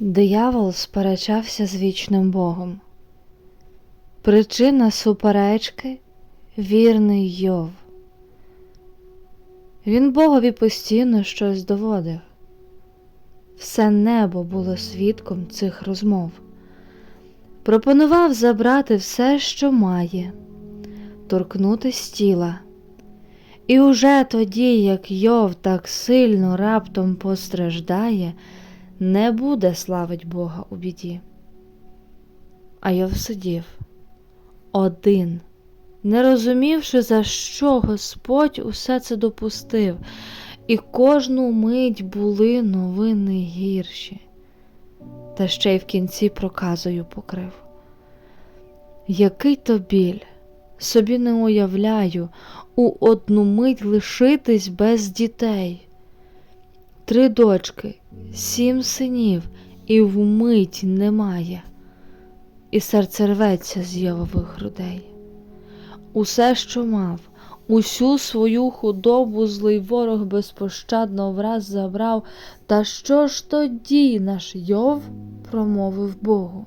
Диявол сперечався з вічним Богом. Причина суперечки вірний Йов. Він Богові постійно щось доводив. Все небо було свідком цих розмов. Пропонував забрати все, що має, торкнутись тіла. І уже тоді, як Йов так сильно раптом постраждає, не буде славить Бога у біді. А Йов сидів один, не розумівши, за що Господь усе це допустив, і кожну мить були новини гірші, та ще й в кінці проказою покрив. Який то біль, собі не уявляю, у одну мить лишитись без дітей. Три дочки, сім синів, і вмить немає, і серце рветься з Йовових грудей. Усе, що мав, усю свою худобу злий ворог безпощадно враз забрав. Та що ж тоді наш Йов промовив Богу?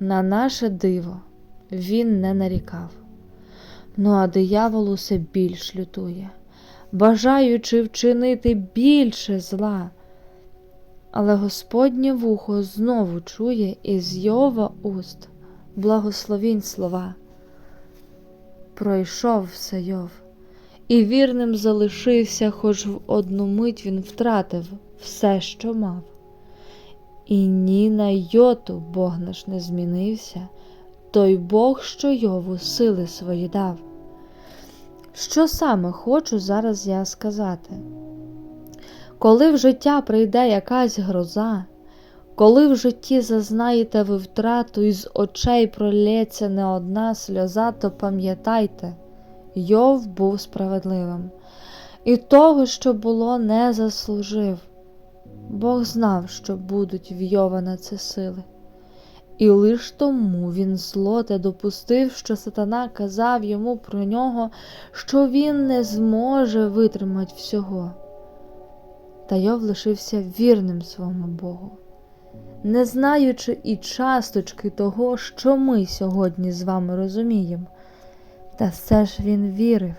На наше диво він не нарікав. Ну а диявол усе більш лютує, бажаючи вчинити більше зла. Але Господнє вухо знову чує із Йова уст благословінь слова. Пройшов все Йов, і вірним залишився, хоч в одну мить він втратив все, що мав. І ні на йоту Бог наш не змінився, той Бог, що Йову сили свої дав. Що саме хочу зараз я сказати? Коли в життя прийде якась гроза, коли в житті зазнаєте ви втрату і з очей пролється не одна сльоза, то пам'ятайте, Йов був справедливим, і того, що було, не заслужив. Бог знав, що будуть в Йова на це сили. І лиш тому він зло те допустив, що сатана казав йому про нього, що він не зможе витримати всього. Та Йов лишився вірним своєму Богу, не знаючи і часточки того, що ми сьогодні з вами розуміємо. Та все ж він вірив,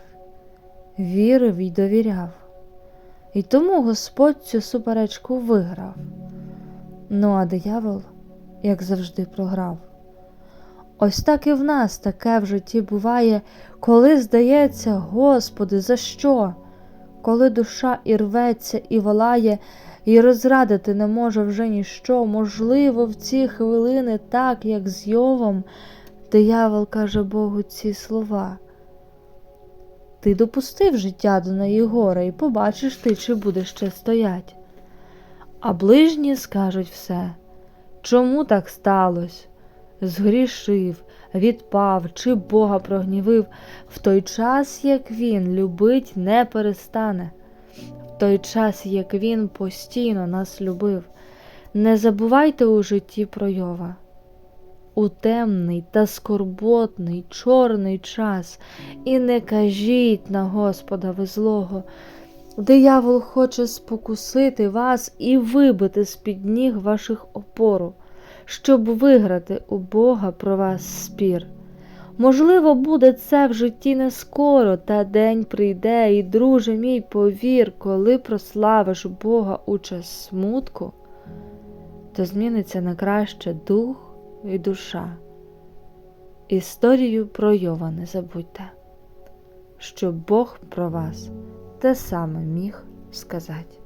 вірив і довіряв. І тому Господь цю суперечку виграв. Ну а диявол як завжди, програв. Ось так і в нас таке в житті буває, коли здається, Господи, за що? Коли душа і рветься, і волає, і розрадити не може вже ніщо, можливо, в ці хвилини, так, як з Йовом, диявол каже Богу ці слова. Ти допустив життя до неї гора, і побачиш ти, чи будеш ще стоять. А ближні скажуть все. Чому так сталося? Згрішив, відпав чи Бога прогнівив, в той час, як він любить, не перестане, в той час, як він постійно нас любив. Не забувайте у житті про Йова. У темний та скорботний, чорний час, і не кажіть на Господа ви злого. Диявол хоче спокусити вас і вибити з під ніг ваших опору, щоб виграти у Бога про вас спір. Можливо, буде це в житті не скоро, та день прийде, і, друже мій, повір, коли прославиш Бога у час смутку, то зміниться на краще дух і душа. Історію про Йова не забудьте, що Бог про вас те саме міг сказати.